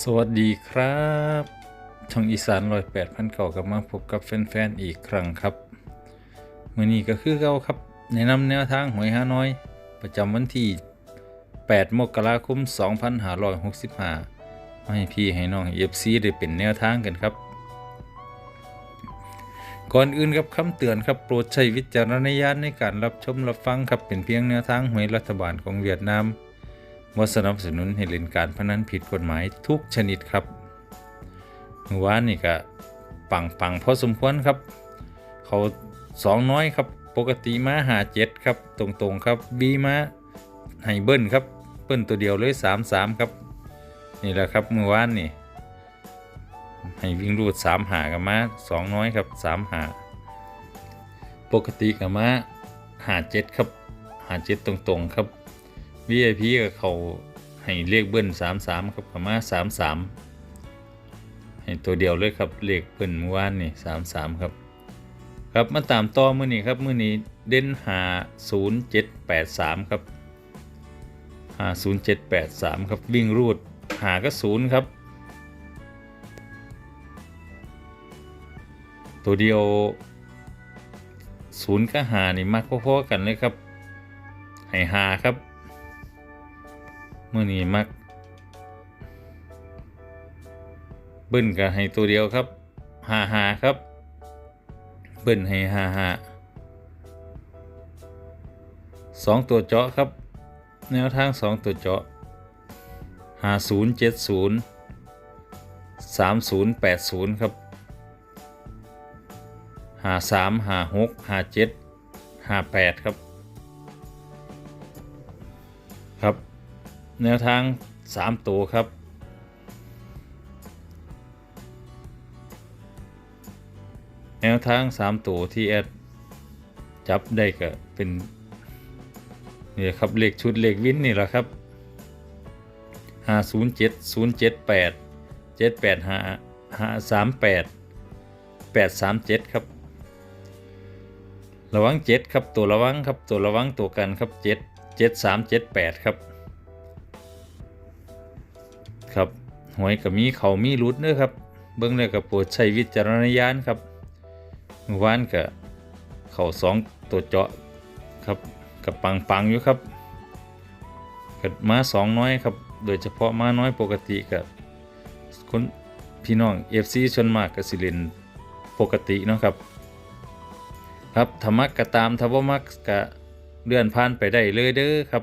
สวัสดีครับ ช่องอีสานร้อยแปดพันเก่ากลับมาพบกับแฟนๆอีกครั้งครับมื่อนี้ก็คือเก่าครับ แนะนำแนวทางหวยฮานอย ประจำวันที่ 8 มกราคม 2565มาให้พี่ให้น้องเอฟซีได้เป็นแนวทางกันครับ ก่อนอื่นครับคำเตือนครับโปรดใช้วิจารณญาณในการรับชมรับฟังครับเป็นเพียงแนวทางหวยรัฐบาลของเวียดนาม ว่าสนับสนุนให้เล่นการพนันผิดกฎหมายทุกชนิดครับเมื่อวานนี่ก็ปังปังพอสมควรครับ เขาสองน้อยครับ ปกติมาหาเจ็ดครับ ตรงๆครับบีมาให้เบิ้ลครับเบิ้ลตัวเดียวเลยสามสามครับ นี่แหละครับเมื่อวานนี่ให้วิ่งรูดสามหากับมาสองน้อยครับสามหาปกติกับมาหาเจ็ดครับหาเจ็ดตรงๆครับ VIP ก็เขาให้เลขเบิ้ลสามสามครับประมาสามสามให้ตัวเดียวเลยครับเลขเบิ้ลเมื่อวานนี่สามสามครับ ครับมาตามต่อมือนี้ครับมือนี้เด่นหาศูนย์เจ็ดแปดสามครับหาศูนย์เจ็ดแปดสามครับวิ่งรูดหาก็ศูนย์ครับ ตัวเดียวศูนย์ก็หานี่มากพอๆกันเลยครับให้หาครับ มื่อนี้มักเบิ้ลก็ให้ตัวเดียวครับหาหาครับ เบิ้ลให้หาหาสองตัวเจาะครับ แนวทางสองตัวเจาะหาศูนย์เจ็ดศูนย์สามศูนย์แปดศูนย์ครับหาสามหาหกหาเจ็ดหาแปดครับ ครับ แนวทาง 3 ตัวครับ แนวทาง 3 ตัวที่แอดจับได้ก็เป็นนี่ครับเลขชุดเลขวินนี่แหละครับ 507 078 785 538 837 ครับระวัง 7 ครับ ตัวระวังครับ ตัวระวังตัวกันครับ 7 7 3 7 8 ครับ ครับหวยกับมีเขามีรุดเด้อครับ เบิ้งเลยกับโปรดใช้วิจารณญาณครับเมื่อวานกับเขาสองตัวเจาะครับกับปังปังอยู่ครับกับม้าสองน้อยครับ โดยเฉพาะม้าน้อยปกติกับคนพี่น้องเอฟซีชนมากกับสิเลนปกติเนาะครับ ครับธรรมะกะตามทวมักกะเลื่อนผ่านไปได้เลยเด้อครับ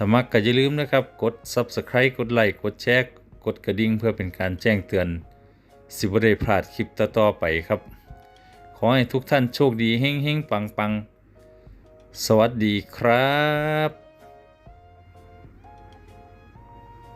ถ้ามักก็อย่าลืมนะครับ กด Subscribe กดไลค์กดแชร์กดกระดิ่งเพื่อเป็นการแจ้งเตือน สิบได้พลาดคลิปต่อๆไปครับ ขอให้ทุกท่านโชคดีเฮ้งๆปังๆ สวัสดีครับ